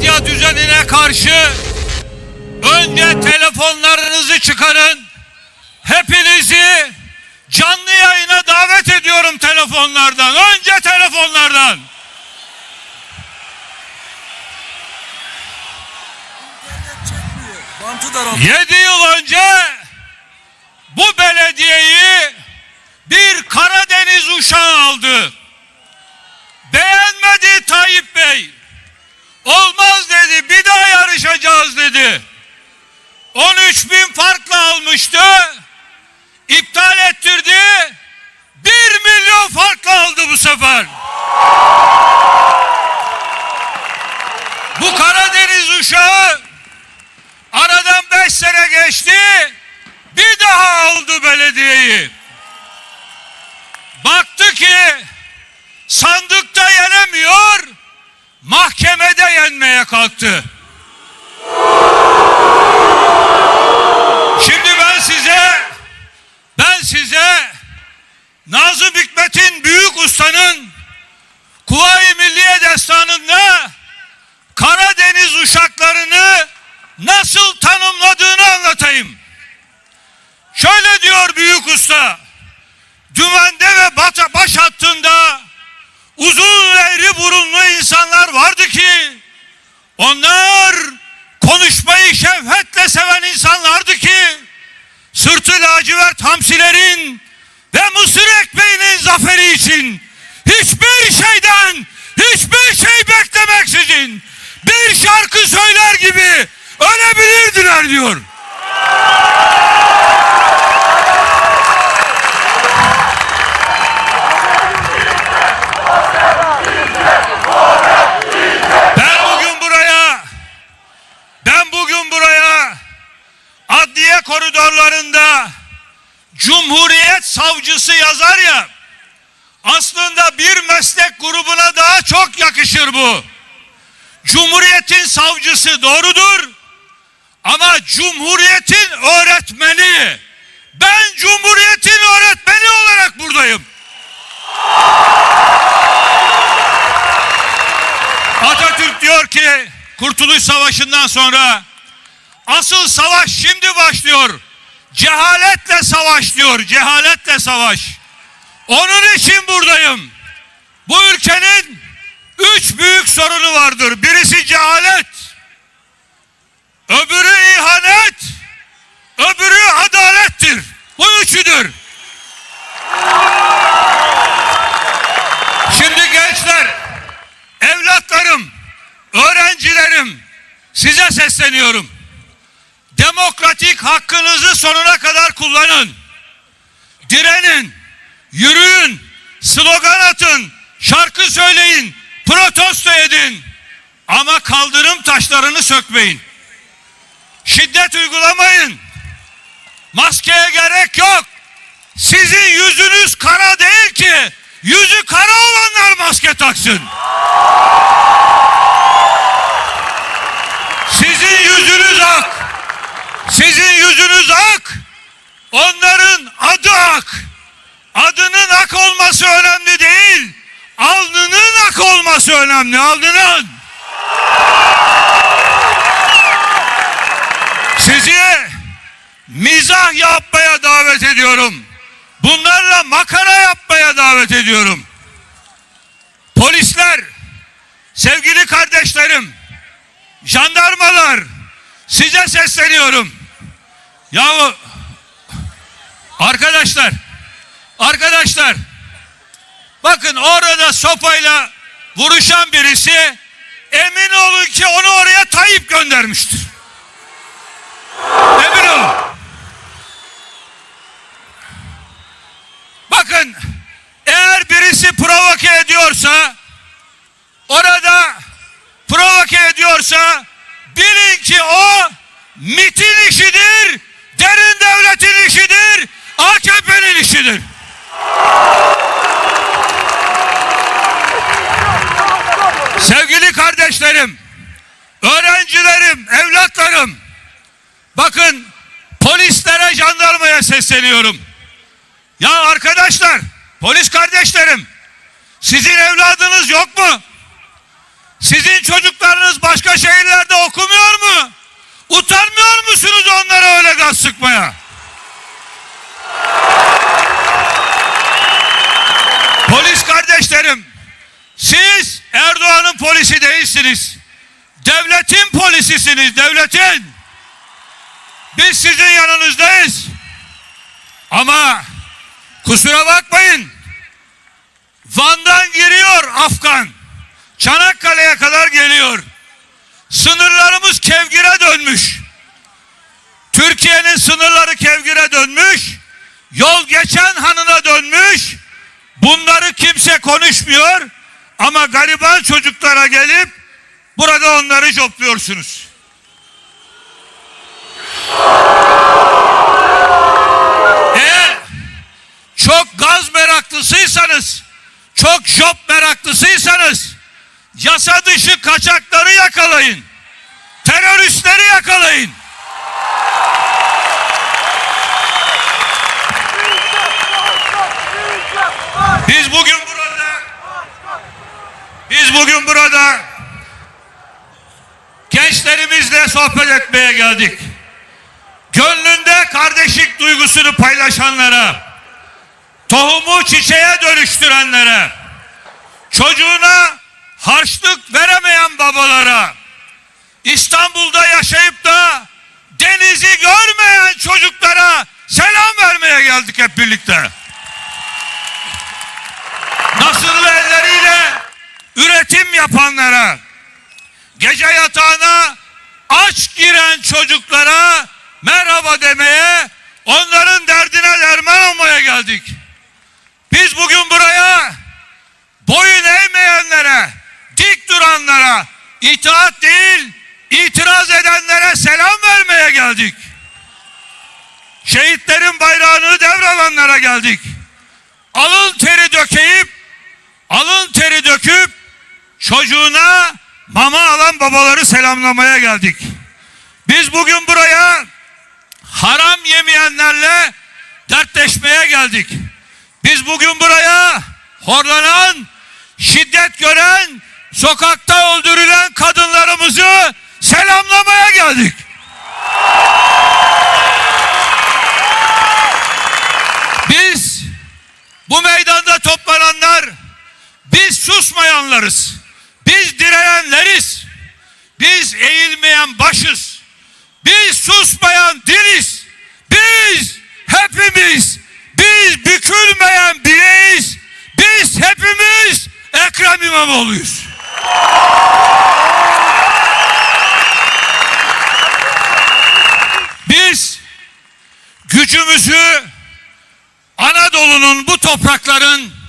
medya düzenine karşı önce telefonlarınızı çıkarın. Hepinizi canlı yayına davet ediyorum telefonlardan. Önce telefonlardan. 7 yıl önce bu belediyeyi bir Karadeniz uşağı aldı. Beğenmedi Tayyip Bey. Dedi bir daha yarışacağız dedi. 13 bin farkla almıştı. İptal ettirdi. 1 milyon farkla aldı bu sefer. Bu Karadeniz uşağı Aradan beş sene geçti. Bir daha aldı belediyeyi. Baktı ki sandıkta yenemiyor. Mahkemede yenmeye kalktı. Şimdi ben size ben size Nazım Hikmet'in büyük ustanın Kuvayi Milliye Destanı'nda Karadeniz uşaklarını nasıl tanımladığını anlatayım. Şöyle diyor büyük usta. Dümende ve bata baş hattında uzun eğri burunlu insanlar vardı ki onlar konuşmayı şefkatle seven insanlardı ki sırtı lacivert hamsilerin ve mısır ekmeğinin zaferi için hiçbir şeyden hiçbir şey beklemeksizin bir şarkı söyler gibi ölebilirdiler diyor. Ben bugün buraya ben bugün buraya adliye koridorlarında Cumhuriyet savcısı yazar ya aslında bir meslek grubuna daha çok yakışır bu. Cumhuriyetin savcısı doğrudur. Ama Cumhuriyetin öğretmeni ben Cumhuriyetin öğretmeni olarak buradayım. Atatürk diyor ki Kurtuluş Savaşı'ndan sonra asıl savaş şimdi başlıyor. Cehaletle savaş diyor. Cehaletle savaş. Onun için buradayım. Bu ülkenin üç büyük sorunu vardır. Birisi cehalet. Öbürü ihanet. Öbürü adalettir. Bu üçüdür. Şimdi gençler, evlatlarım, öğrencilerim size sesleniyorum. Demokratik hakkınızı sonuna kadar kullanın. Direnin, yürüyün, slogan atın, şarkı söyleyin, protesto edin. Ama kaldırım taşlarını sökmeyin. Şiddet uygulamayın. Maskeye gerek yok. Sizin yüzünüz kara değil ki. Yüzü kara olanlar maske taksın. Sizin yüzünüz ak. Sizin yüzünüz ak. Onların adı ak. Adının ak olması önemli değil. Alnının ak olması önemli. Alnının. Sizi mizah yapmaya davet ediyorum. Bunlarla makara yapmaya davet ediyorum. Polisler, sevgili kardeşlerim, jandarmalar size sesleniyorum. Yahu arkadaşlar, arkadaşlar bakın orada sopayla vuruşan birisi emin olun ki onu oraya Tayyip göndermiştir. Emin olun. Bakın eğer birisi provoke ediyorsa orada provoke ediyorsa bilin ki o MIT'in işidir, devletin işidir, AKP'nin işidir. Sevgili kardeşlerim, öğrencilerim, evlatlarım, bakın polislere, jandarmaya sesleniyorum. Ya arkadaşlar, polis kardeşlerim, sizin evladınız yok mu? Sizin çocuklarınız başka şehir okumuyor mu? Utanmıyor musunuz onlara öyle gaz sıkmaya? Polis kardeşlerim, siz Erdoğan'ın polisi değilsiniz. Devletin polisisiniz, devletin. Biz sizin yanınızdayız. Ama kusura bakmayın. Van'dan giriyor Afgan. Çanakkale'ye kadar geliyor. Sınırlarımız kevgire dönmüş. Türkiye'nin sınırları kevgire dönmüş. Yol geçen hanına dönmüş. Bunları kimse konuşmuyor. Ama gariban çocuklara gelip burada onları jopluyorsunuz. Eğer çok gaz meraklısıysanız, çok job meraklısıysanız yasa dışı kaçakları yakalayın. Teröristleri yakalayın. Biz bugün burada biz bugün burada gençlerimizle sohbet etmeye geldik. Gönlünde kardeşlik duygusunu paylaşanlara, tohumu çiçeğe dönüştürenlere, çocuğuna harçlık veremeyen babalara, İstanbul'da yaşayıp da denizi görmeyen çocuklara selam vermeye geldik hep birlikte. Nasırlı elleriyle üretim yapanlara, gece yatağına aç giren çocuklara merhaba demeye, onların derdine derman olmaya geldik. Biz bugün buraya boyun eğmeyenlere, dik duranlara, itaat değil, itiraz edenlere selam vermeye geldik. Şehitlerin bayrağını devralanlara geldik. Alın teri dökeyip, alın teri döküp çocuğuna mama alan babaları selamlamaya geldik. Biz bugün buraya haram yemeyenlerle dertleşmeye geldik. Biz bugün buraya horlanan, şiddet gören, sokakta öldürülen kadınlarımızı selamlamaya geldik. Biz bu meydanda toplananlar biz susmayanlarız. Biz direnenleriz. Biz eğilmeyen başız. Biz susmayan diliz. Biz hepimiz biz bükülmeyen bireyiz. Biz hepimiz Ekrem İmamoğlu'yuz. Biz gücümüzü Anadolu'nun bu toprakların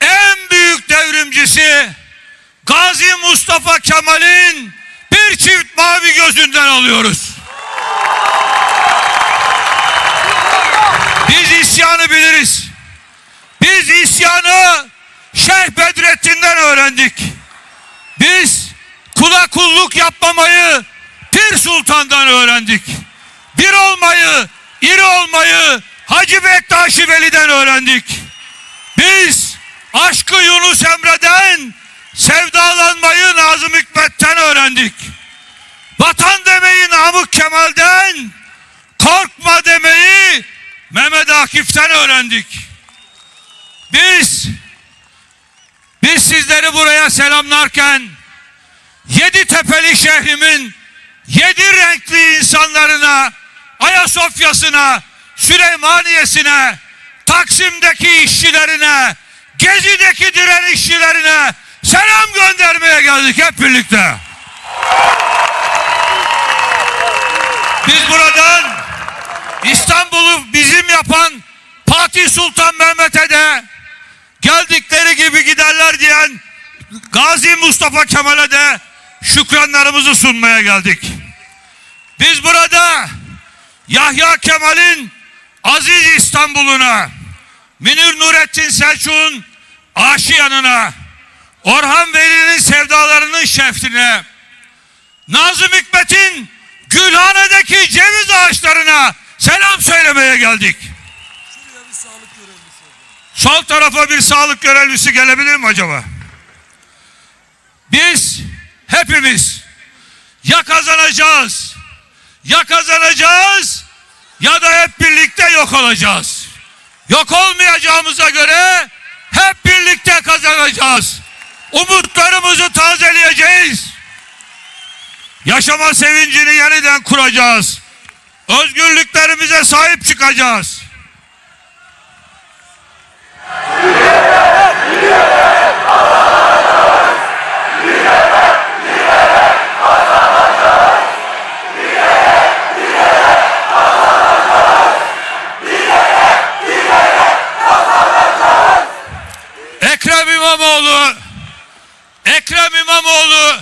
en büyük devrimcisi Gazi Mustafa Kemal'in bir çift mavi gözünden alıyoruz. Biz isyanı biliriz. Biz isyanı Şeyh Bedrettin'den öğrendik. Biz kula kulluk yapmamayı Pir Sultan'dan öğrendik. Bir olmayı, iri olmayı Hacı Bektaşi Veli'den öğrendik. Biz aşkı Yunus Emre'den, sevdalanmayı Nazım Hikmet'ten öğrendik. Vatan demeyi Namık Kemal'den, korkma demeyi Mehmet Akif'ten öğrendik. Biz biz sizleri buraya selamlarken yedi tepeli şehrimin yedi renkli insanlarına Ayasofya'sına Süleymaniye'sine Taksim'deki işçilerine Gezi'deki direnişçilerine selam göndermeye geldik hep birlikte. Biz buradan İstanbul'u bizim yapan Fatih Sultan Mehmet'e de geldikleri gibi giderler diyen Gazi Mustafa Kemal'e de şükranlarımızı sunmaya geldik. Biz burada Yahya Kemal'in Aziz İstanbul'una, Münir Nurettin Selçuk'un Aşiyan'ına, Orhan Veli'nin sevdalarının şefine, Nazım Hikmet'in Gülhane'deki ceviz ağaçlarına selam söylemeye geldik. Sol tarafa bir sağlık görevlisi gelebilir mi acaba? Biz hepimiz ya kazanacağız. Ya kazanacağız ya da hep birlikte yok olacağız. Yok olmayacağımıza göre hep birlikte kazanacağız. Umutlarımızı tazeleyeceğiz. Yaşama sevincini yeniden kuracağız. Özgürlüklerimize sahip çıkacağız. Ekrem İmamoğlu Ekrem İmamoğlu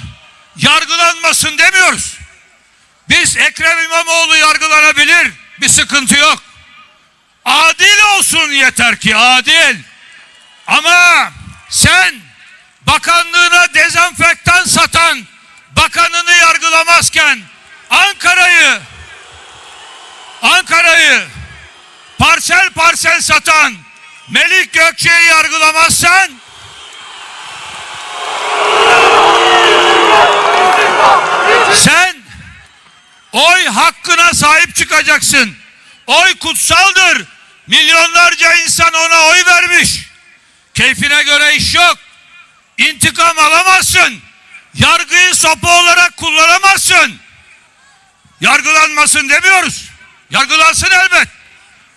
yargılanmasın demiyoruz. Biz Ekrem İmamoğlu yargılanabilir. Bir sıkıntı yok. Adil olsun yeter ki adil. Ama sen bakanlığına dezenfektan satan bakanını yargılamazken Ankara'yı Ankara'yı parsel parsel satan Melik Gökçe'yi yargılamazsan sen oy hakkına sahip çıkacaksın. Oy kutsaldır. Milyonlarca insan ona oy vermiş. Keyfine göre iş yok. İntikam alamazsın. Yargıyı sopa olarak kullanamazsın. Yargılanmasın demiyoruz. Yargılansın elbet.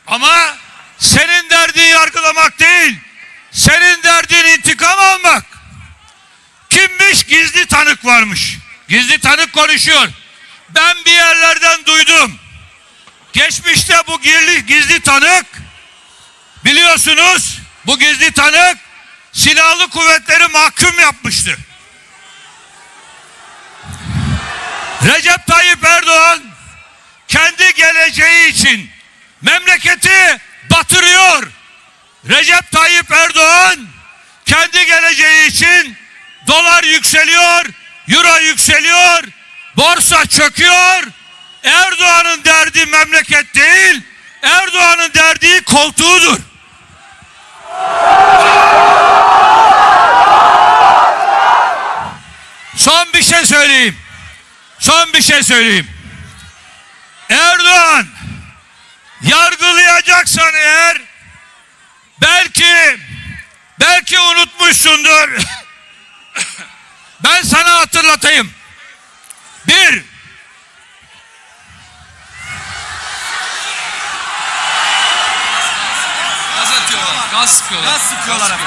Ama senin derdin yargılamak değil. Senin derdin intikam almak. Kimmiş? Gizli tanık varmış. Gizli tanık konuşuyor. Ben bir yerlerden duydum. Geçmişte bu gizli, gizli tanık biliyorsunuz bu gizli tanık silahlı kuvvetleri mahkum yapmıştı. Recep Tayyip Erdoğan kendi geleceği için memleketi batırıyor. Recep Tayyip Erdoğan kendi geleceği için dolar yükseliyor, euro yükseliyor, borsa çöküyor. Erdoğan'ın derdi memleket değil, Erdoğan'ın derdi koltuğudur. Son bir şey söyleyeyim. Son bir şey söyleyeyim. Erdoğan yargılayacaksan eğer belki belki unutmuşsundur. ben sana hatırlatayım. Bir, Gaz atıyorlar. Gaz sıkıyorlar. Gaz sıkıyorlar efendim.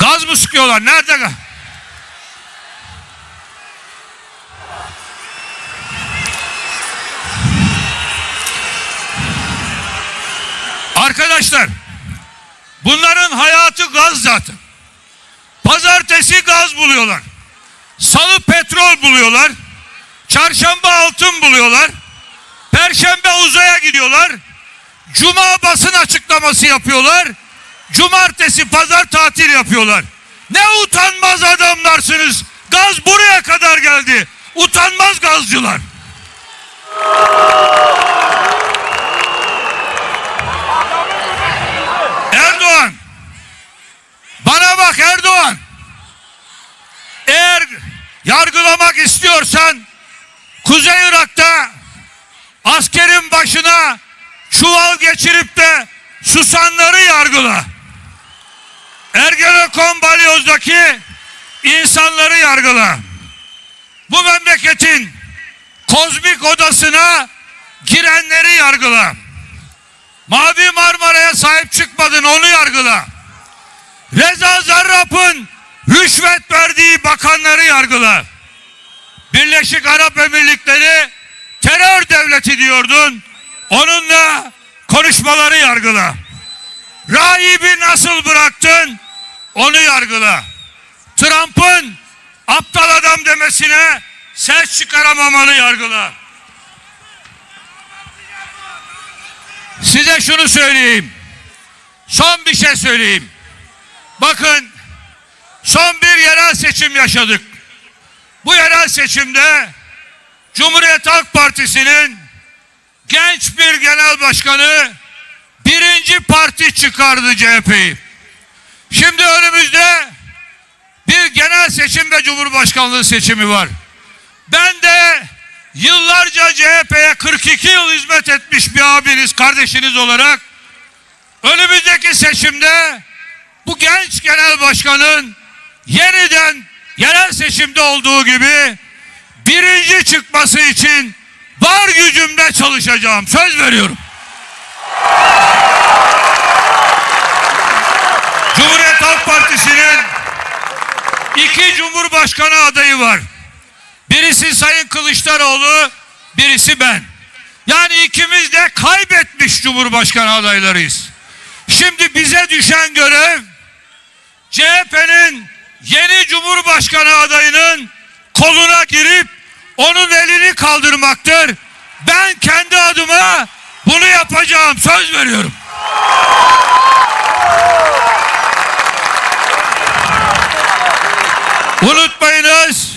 gaz mı sıkıyorlar? Nerede? Arkadaşlar bunların hayatı gaz zaten. Pazartesi gaz buluyorlar. Salı petrol buluyorlar. Çarşamba altın buluyorlar. Perşembe uzaya gidiyorlar. Cuma basın açıklaması yapıyorlar. Cumartesi pazar tatil yapıyorlar. Ne utanmaz adamlarsınız. Gaz buraya kadar geldi. Utanmaz gazcılar. Erdoğan. Bana bak Erdoğan. Eğer yargılamak istiyorsan Kuzey Irak'ta askerin başına çuval geçirip de susanları yargıla. Ergenekon balyozdaki insanları yargıla. Bu memleketin kozmik odasına girenleri yargıla. Mavi Marmara'ya sahip çıkmadın onu yargıla. Reza Zarrab'ın rüşvet verdiği bakanları yargıla. Birleşik Arap Emirlikleri terör devleti diyordun. Onunla konuşmaları yargıla. Rahibi nasıl bıraktın? Onu yargıla. Trump'ın aptal adam demesine ses çıkaramamalı yargıla. Size şunu söyleyeyim. Son bir şey söyleyeyim. Bakın son bir yerel seçim yaşadık. Bu yerel seçimde Cumhuriyet Halk Partisi'nin genç bir genel başkanı birinci parti çıkardı CHP'yi. Şimdi önümüzde bir genel seçim ve cumhurbaşkanlığı seçimi var. Ben de yıllarca CHP'ye 42 yıl hizmet etmiş bir abiniz, kardeşiniz olarak önümüzdeki seçimde bu genç genel başkanın yeniden yerel seçimde olduğu gibi birinci çıkması için var gücümle çalışacağım. Söz veriyorum. Cumhuriyet Halk Partisi'nin iki cumhurbaşkanı adayı var. Birisi Sayın Kılıçdaroğlu, birisi ben. Yani ikimiz de kaybetmiş cumhurbaşkanı adaylarıyız. Şimdi bize düşen görev CHP'nin yeni cumhurbaşkanı adayının koluna girip onun elini kaldırmaktır. Ben kendi adıma bunu yapacağım. Söz veriyorum. Unutmayınız.